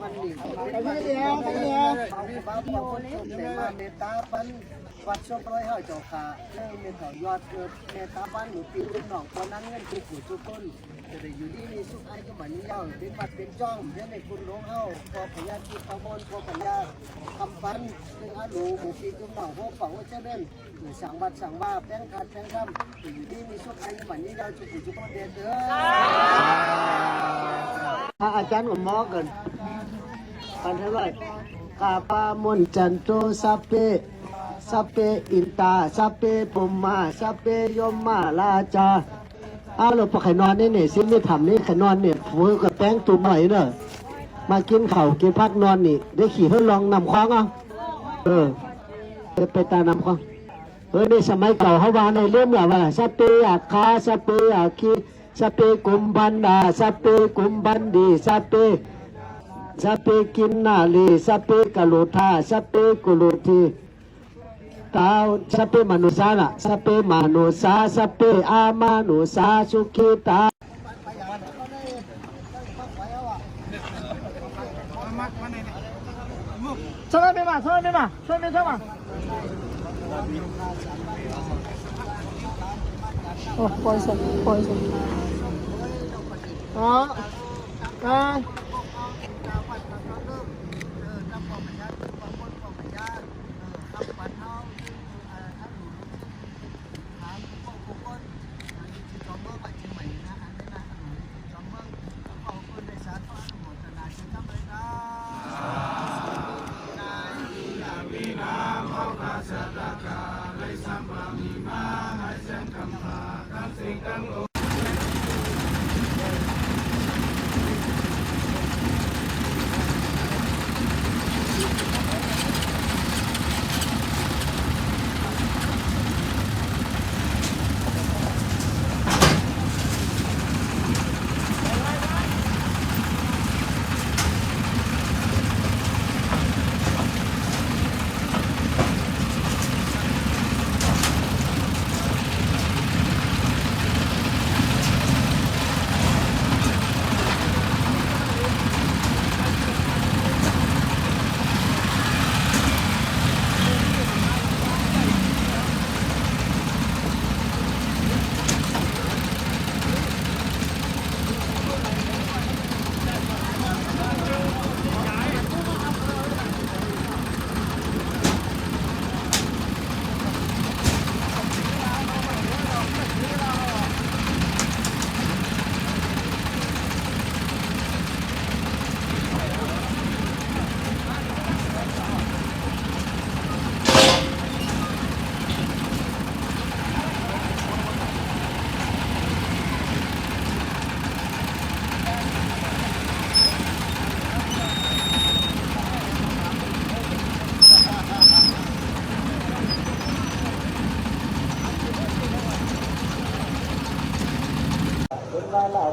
วไปเดียวมีบ้าบ้าคนชมเนมาเมตาปันวัดชมร้อยห้าเจ้าขาเรื่องเมตายอดเกิดเมตาปันหนูปีลูกน้องคนนั้นเงินทุกผู้ทุกคนจะได้อยู่ดีมีสุขอันก็มันยาวเป็นบัดเป็นจ้องเพื่อในคุณหลวงเฮาพอพญาที่พระมนพอพญาคำปันซึ่งอาลูหมู่ปีลูกน้องพวกฝังว่าเจ้าเด่นหรือสั่งบัดสั่งบ้าแป้งคัดแป้งคำอยู่ดีมีสุขอันก็มันยาวทุกผู้ทุกคนเด้อเด้ออาจารย์กับหมอกัน ปันเท่าไหร่กาปามนจันโตสัพเพสัพเพอินตาสัพเพปุมมาสัพเพยมมาลาจาอาวเราพอไข่นอนนี่เนี่ยซิไม่ทำนี่ขนอนเนี่ยฝือกับแป้งตุ่มหน่อยเนอะมากินเข้ากินพักนอนนี่ ได้ขี่ทดลองนำคว้างอะเออไปไปตานำคว้างเออในสมัยเก่าเขาวางในเรื่องแบบว่าสัเพอาคาสัเพอาคีสัเพกุมบันดาสัเพกุมบันดีสัเพ สัพเพกินนาลีสัพเพกโลธาสัพเพกุโลทีตาวสัพเพมนุษานะสัพเพมนุษาสัพเพอามานุษาสุขิตาช่วยไม่มาช่วยไม่มาช่วยไม่ช่วยมาโอ้ปล่อยส่งปล่อยส่งอ๋อ สัมมามิมาหาเหล่า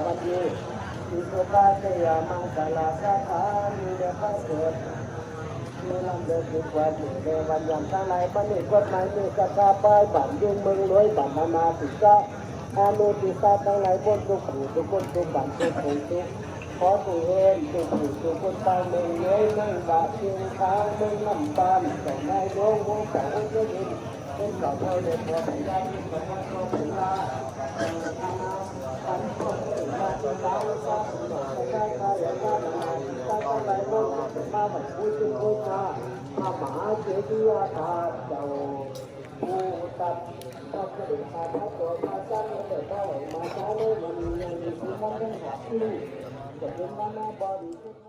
วันนี้ที่สุภาพยามังกลาสาขามีเดชพระเกิดมีลำเดินทุกวันอยู่ในวันยามทั้งหลายปณิกฎหมายมีกระกาป้ายบัตรยุงเมืองรวยบัตรนานาติกาอานุติสาทั้งหลายบนทุกผู้ทุกคนทุกบัตรทุกผู้ทุกขอสุเอนทุกผู้ทุกคนตายเมืองรวยเมืองบาเชียงคางเมืองลำปางแต่นายโยงวงแสงเจ้าดินเป็นเก่าเท่าเดิมพอไปได้ยก็เป็นลามาเจดียาตาเดก็จะเป็นชาติตัวมาจ้างแต่ก็มาจ้างเลยมันยังมีที่มันยังหักที่จะเป็นมา ริสุทธิ์